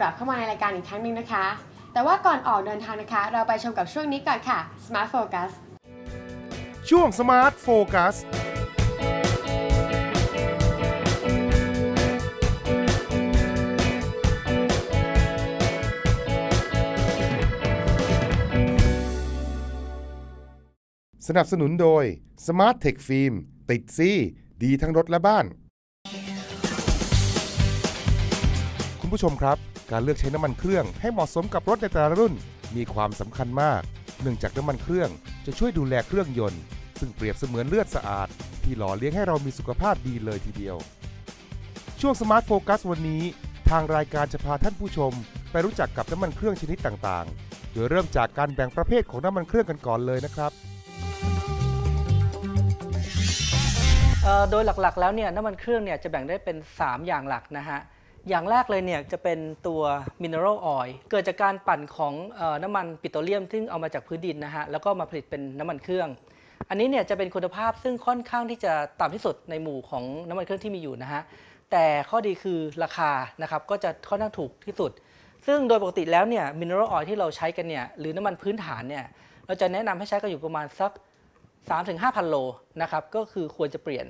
กลับเข้ามาในรายการอีกครั้งหนึ่งนะคะ แต่ว่าก่อนออกเดินทางนะคะ เราไปชมกับช่วงนี้ก่อนค่ะ Smart Focus ช่วง Smart Focus สนับสนุนโดย Smart Tech Film ติดซี่ ดีทั้งรถและบ้าน ผู้ชมครับ การเลือกใช้น้ำมันเครื่องให้เหมาะสมกับรถในแต่ละรุ่น มีความสำคัญมาก เนื่องจากน้ำมันเครื่องจะช่วยดูแลเครื่องยนต์ ซึ่งเปรียบเสมือนเลือดสะอาด ที่หล่อเลี้ยงให้เรามีสุขภาพดีเลยทีเดียว ช่วง Smart Focus วันนี้ ทางรายการจะพาท่านผู้ชม ไปรู้จักกับน้ำมันเครื่องชนิดต่างๆ โดยเริ่มจากการแบ่งประเภทของน้ำมันเครื่องกันก่อนเลยนะครับเอ่อโดยหลักๆ แล้วเนี่ยน้ำมันเครื่องเนี่ยจะแบ่งได้เป็น 3 อย่างหลักนะฮะ อย่างแรกเลยเนี่ยจะเป็นตัว mineral oil เกิดจากการปั่นของน้ำมันปิโตรเลียมซึ่งเอามาจากพื้นดินนะฮะแล้วก็มาผลิตเป็นน้ำมันเครื่อง อันนี้เนี่ยจะเป็นคุณภาพซึ่งค่อนข้างที่จะต่ำที่สุดในหมู่ของน้ำมันเครื่องที่มีอยู่นะฮะแต่ข้อดีคือราคานะครับก็จะค่อนข้างถูกที่สุด ซึ่งโดยปกติแล้วเนี่ย mineral oil ที่เราใช้กันเนี่ยหรือน้ำมันพื้นฐานเนี่ยเราจะแนะนำให้ใช้กันอยู่ประมาณสัก 3-5,000 โลนะครับก็คือควรจะเปลี่ยน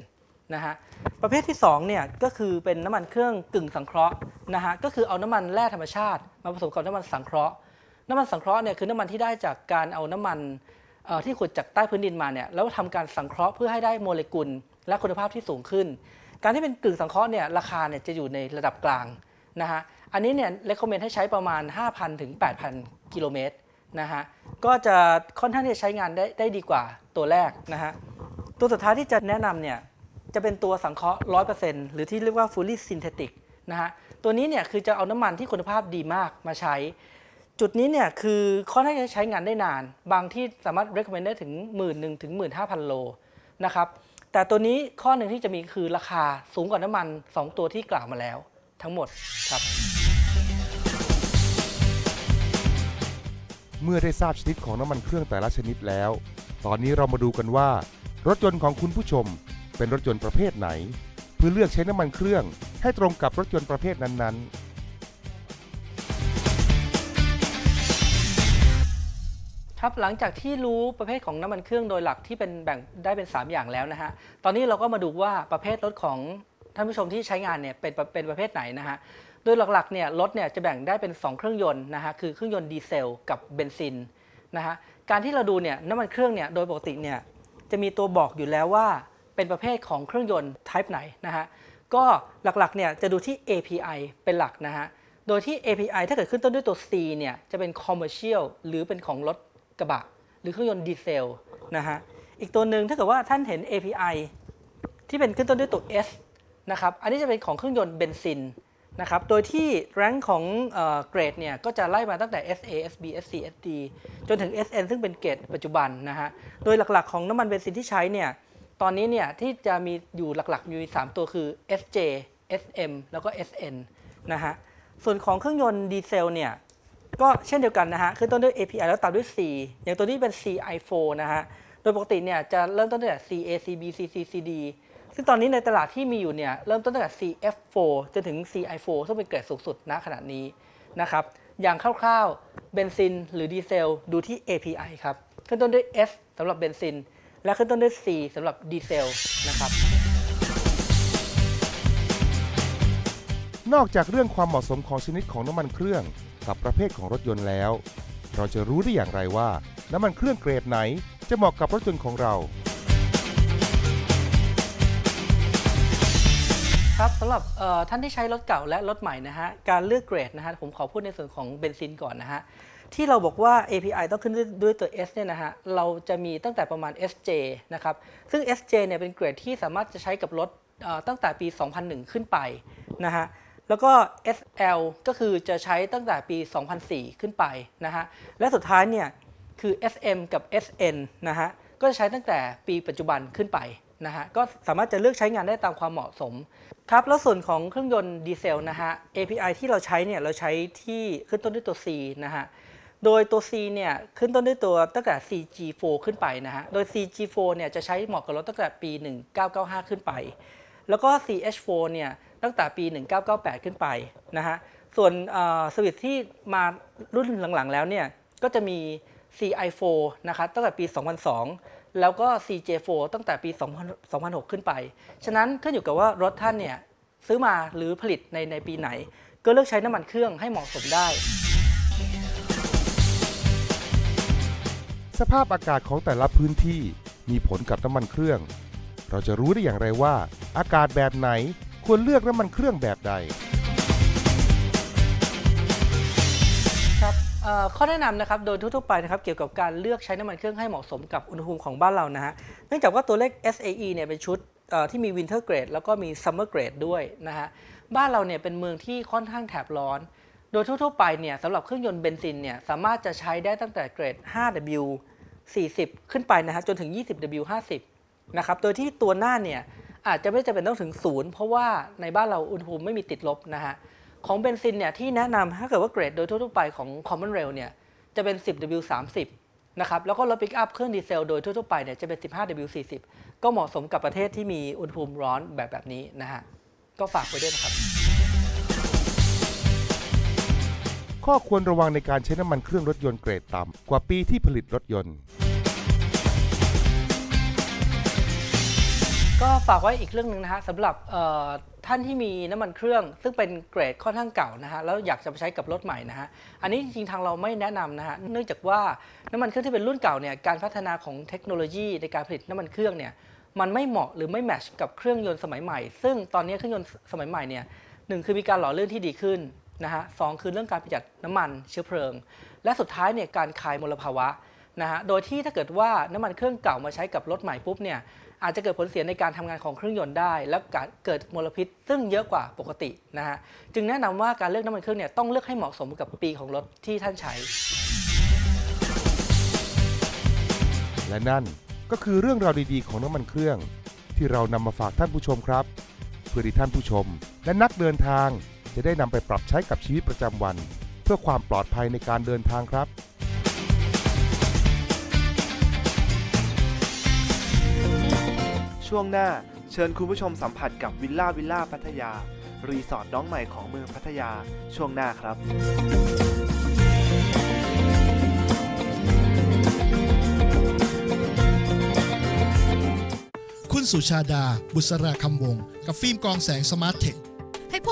นะฮะประเภทที่2เนี่ยก็คือเป็นน้ำมันเครื่องกึ่งสังเคราะห์นะฮะก็คือเอาน้ำมันแร่ธรรมชาติ มาผสมกับน้ำมันสังเคราะห์ น้ำมันสังเคราะห์เนี่ยคือน้ำมันที่ได้จากการเอาน้ำมันที่ขุดจากใต้พื้นดินมาเนี่ยแล้วทำการสังเคราะห์เพื่อให้ได้โมเลกุล และคุณภาพที่สูงขึ้น การที่เป็นกึ่งสังเคราะห์เนี่ยราคาเนี่ยจะอยู่ในระดับกลางนะฮะอันนี้เนี่ยเลคคอมเมนต์ให้ใช้ประมาณ 5,000ถึง8,000 กิโลเมตรนะฮะก็จะค่อนข้างที่จะใช้งานได้ได้ดีกว่าตัวแรกนะฮะตัวสุดท้ายที่จะแนะนำเนี่ย จะเป็นตัวสังเคราะห์100%หรือที่เรียกว่า fully synthetic นะฮะ ตัวนี้เนี่ยคือจะเอาน้ำมันที่คุณภาพดีมากมาใช้ จุดนี้เนี่ยคือค่อนข้างจะใช้งานได้นาน บางที่สามารถ recommend ได้ถึง 1 1 0 0 0ถึง 15,000 โลนะครับ แต่ตัวนี้ข้อหนึ่งที่จะมีคือราคาสูงกว่าน้ำมัน 2 ตัวที่กล่าวมาแล้ว ทั้งหมดครับเมื่อได้ทราบชนิดของน้ำมันเครื่องแต่ละชนิดแล้ว ตอนนี้เรามาดูกันว่า รถยนต์ของคุณผู้ชม เป็นรถยนต์ประเภทไหน เพื่อเลือกใช้น้ำมันเครื่องให้ตรงกับรถยนต์ประเภทนั้นๆครับหลังจากที่รู้ประเภทของน้ำมันเครื่องโดยหลักที่เป็นแบ่งได้เป็น 3 อย่างแล้วนะฮะตอนนี้เราก็มาดูว่าประเภทรถของท่านผู้ชมที่ใช้งานเนี่ยเป็นเป็นประเภทไหนนะฮะโดยหลักๆเนี่ยรถเนี่ยจะแบ่งได้เป็น 2 เครื่องยนต์นะฮะคือเครื่องยนต์ดีเซลกับเบนซินนะฮะการที่เราดูเนี่ยน้ำมันเครื่องเนี่ยโดยปกติเนี่ยจะมีตัวบอกอยู่แล้วว่า เป็นประเภทของเครื่องยนต์ type ไหนนะฮะก็หลักๆเนี่ยจะดูที่ API เป็นหลักนะฮะโดยที่ API ถ้าเกิดขึ้นต้นด้วยตัว C เนี่ยจะเป็น commercial หรือเป็นของรถกระบะ หรือเครื่องยนต์ดีเซลนะฮะอีกตัวหนึ่งถ้าเกิดว่าท่านเห็น API ที่เป็นขึ้นต้นด้วยตัว S นะครับอันนี้จะเป็นของเครื่องยนต์เบนซินนะครับ โดยที่แรงของเอ่อเกรดเนี่ยก็จะไล่มาตั้งแต่ SA SB SC SD จนถึง SN ซึ่งเป็นเกรดปัจจุบันนะฮะ โดยหลักๆของน้ำมันเบนซินที่ใช้เนี่ย ตอนนี้เนี่ยที่จะมีอยู่หลักๆอยู่สามตัวคือ SJ SM แล้วก็ SN นะฮะ ส่วนของเครื่องยนต์ดีเซลเนี่ย ก็เช่นเดียวกันนะฮะขึ้นต้นด้วย API แล้วตามด้วย C อย่างตัวนี้เป็น CI4 นะฮะ โดยปกติเนี่ยจะเริ่มต้นตั้งแต่ CA CB CC CD ซึ่งตอนนี้ในตลาดที่มีอยู่เนี่ยเริ่มต้นตั้งแต่ CF4 จนถึง CI4 ซึ่งเป็นเกรดสูงสุดณขณะนี้นะครับอย่างคร่าวๆเบนซินหรือดีเซลดูที่ API ครับขึ้นต้นด้วย S สำหรับเบนซิน และขึ้นต้นด้วย C สำหรับดีเซลนะครับ นอกจากเรื่องความเหมาะสมของชนิดของน้ำมันเครื่อง กับประเภทของรถยนต์แล้ว เราจะรู้ได้อย่างไรว่า น้ำมันเครื่องเกรดไหนจะเหมาะกับรถยนต์ของเรา ครับสำหรับท่านที่ใช้รถเก่าและรถใหม่นะฮะการเลือกเกรดนะฮะผมขอพูดในส่วนของเบนซินก่อนนะฮะที่เราบอกว่า API ต้องขึ้นด้วยตัว S เนี่ยนะฮะเราจะมีตั้งแต่ประมาณ SJ นะครับซึ่ง SJ เนี่ยเป็นเกรดที่สามารถจะใช้กับรถตั้งแต่ปี 2001 ขึ้นไปนะฮะแล้วก็ SL ก็คือจะใช้ตั้งแต่ปี 2004 ขึ้นไปนะฮะและสุดท้ายเนี่ยคือ SM กับ SN นะฮะก็จะใช้ตั้งแต่ปีปัจจุบันขึ้นไป นะฮะก็สามารถจะเลือกใช้งานได้ตามความเหมาะสมครับแล้วส่วนของเครื่องยนต์ดีเซลนะฮะ API ที่เราใช้เนี่ยเราใช้ที่ขึ้นต้นด้วยตัว C นะฮะโดยตัว C เนี่ยขึ้นต้นด้วยตัวตั้งแต่ CG4 ขึ้นไปนะฮะ โดย CG4 เนี่ยจะใช้เหมาะกับรถตั้งแต่ปี 1995 ขึ้นไป แล้วก็ CH4 เนี่ยตั้งแต่ปี 1998 ขึ้นไปนะฮะ ส่วนสวิตที่มารุ่นหลังๆ แล้วเนี่ยก็จะมี CI4 นะครับตั้งแต่ปี 2002 แล้วก็ CJ4 ตั้งแต่ปี2000 2006 ขึ้นไป ฉะนั้นขึ้นอยู่กับว่ารถท่านเนี่ยซื้อมาหรือผลิตในในปีไหน ก็เลือกใช้น้ำมันเครื่องให้เหมาะสมได้ สภาพอากาศของแต่ละพื้นที่มีผลกับน้ำมันเครื่อง เราจะรู้ได้อย่างไรว่า อากาศแบบไหนควรเลือกน้ำมันเครื่องแบบใด เอ่อข้อแนะนำนะครับโดยทั่วๆไปนะครับเกี่ยวกับการเลือกใช้น้ำมันเครื่องให้เหมาะสมกับอุณหภูมิของบ้านเรานะฮะเนื่องจากว่าตัวเลข SAE เนี่ยเป็นชุดเอ่อที่มี Winter Grade แล้วก็มี Summer Grade ด้วยนะฮะบ้านเราเนี่ยเป็นเมืองที่ค่อนข้างแถบร้อน โดยทั่วๆไปเนี่ยสำหรับเครื่องยนต์เบนซินเนี่ยสามารถจะใช้ได้ตั้งแต่เกรด 5W 40 ขึ้นไปนะฮะจนถึง 20W 50นะครับโดยที่ตัวหน้าเนี่ยอาจจะไม่จำเป็นต้องถึงศูนย์เพราะว่าในบ้านเราอุณหภูมิไม่มีติดลบนะฮะ ของเบนซินเนี่ยที่แนะนำถ้าเกิดว่าเกรดโดยทั่วๆไปของ Common Rail เนี่ยจะเป็น 10W30 นะครับแล้วก็รถปิกอัพเครื่องดีเซลโดยทั่วๆไปเนี่ยจะเป็น 15W40 ก็เหมาะสมกับประเทศที่มีอุณหภูมิร้อนแบบแบบนี้นะฮะก็ฝากไว้ด้วยนะครับ ข้อควรระวังในการใช้น้ำมันเครื่องรถยนต์เกรดต่ำกว่าปีที่ผลิตรถยนต์ ก็ฝากไว้อีกเรื่องหนึ่งนะฮะสำหรับเอ่อ ท่านที่มีน้ำมันเครื่อง ซึ่งเป็นเกรดค่อนข้างเก่านะฮะแล้วอยากจะไปใช้กับรถใหม่นะฮะอันนี้จริงๆทางเราไม่แนะนำนะฮะเนื่องจากว่าน้ำมันเครื่องที่เป็นรุ่นเก่าเนี่ยการพัฒนาของเทคโนโลยีในการผลิตน้ำมันเครื่องเนี่ยมันไม่เหมาะหรือไม่แมชกับเครื่องยนต์สมัยใหม่ ซึ่งตอนนี้เครื่องยนต์สมัยใหม่เนี่ยหนึ่งคือมีการหล่อเลื่อนที่ดีขึ้นนะฮะสองคือเรื่องการประหยัดน้ำมันเชื้อเพลิง และสุดท้ายเนี่ยการคายมลภาวะนะฮะโดยที่ถ้าเกิดว่าน้ำมันเครื่องเก่ามาใช้กับรถใหม่ปุ๊บเนี่ย อาจจะเกิดผลเสียในการทำงานของเครื่องยนต์ได้ และเกิดมลพิษ ซึ่งเยอะกว่าปกตินะฮะจึงแนะนำว่าการเลือกน้ำมันเครื่องเนี่ยต้องเลือกให้เหมาะสมกับปีของรถที่ท่านใช้ และนั่นก็คือเรื่องราวดีๆ ของน้ำมันเครื่อง ที่เรานำมาฝากท่านผู้ชมครับ เพื่อที่ท่านผู้ชม และนักเดินทางจะได้นำไปปรับใช้กับชีวิตประจำวัน เพื่อความปลอดภัยในการเดินทางครับ ช่วงหน้าเชิญคุณผู้ชมสัมผัสกับวิลล่าวิลล่าพัทยา รีสอร์ทน้องใหม่ของเมืองพัทยาช่วงหน้าครับ คุณสุชาดา บุษราคำวง กับฟิล์มกองแสงสมาร์ทเทค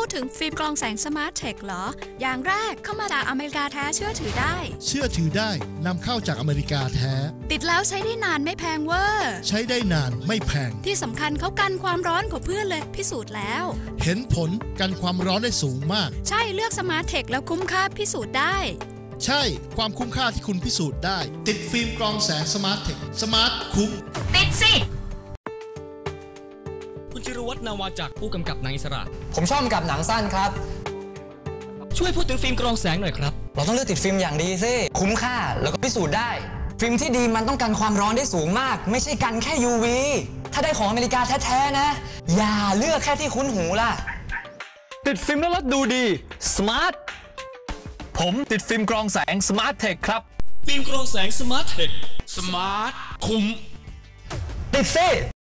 พูดถึงฟิล์มกรองแสงสมาร์ทเทคเหรอ อย่างแรกเข้ามาจากอเมริกาแท้เชื่อถือได้ เชื่อถือได้นำเข้าจากอเมริกาแท้ ติดแล้วใช้ได้นานไม่แพงเวอร์ ใช้ได้นานไม่แพง ที่สำคัญเขากันความร้อนกว่าเพื่อนเลยพิสูจน์แล้ว เห็นผลกันความร้อนได้สูงมาก ใช่เลือกสมาร์ทเทคแล้วคุ้มค่าพิสูจน์ได้ ใช่ความคุ้มค่าที่คุณพิสูจน์ได้ ติดฟิล์มกรองแสงสมาร์ทเทคสมาร์ทคุ้มติดสิคุณจิรวัฒ นนาวาจากผู้กำกับหนังอิสระ ผมชอบกับหนังสั้นครับ ช่วยพูดถึงฟิล์มกรองแสงหน่อยครับ เราต้องเลือกติดฟิล์มอย่างดีสิคุ้มค่าแล้วก็พิสูจน์ได้ ฟิล์มที่ดีมันต้องกันความร้อนได้สูงมาก ไม่ใช่กันแค่ UV ถ้าได้ของอเมริกาแท้ๆนะ อย่าเลือกแค่ที่คุ้นหูล่ะ ติดฟิล์มแล้วรถดูดีสมาร์ทผมติดฟิล์มกรองแสงสมาร์ทเทคครับ ฟิล์มกรองแสงสมาร์ทเทคสมาร์ทคุ้มติดสิ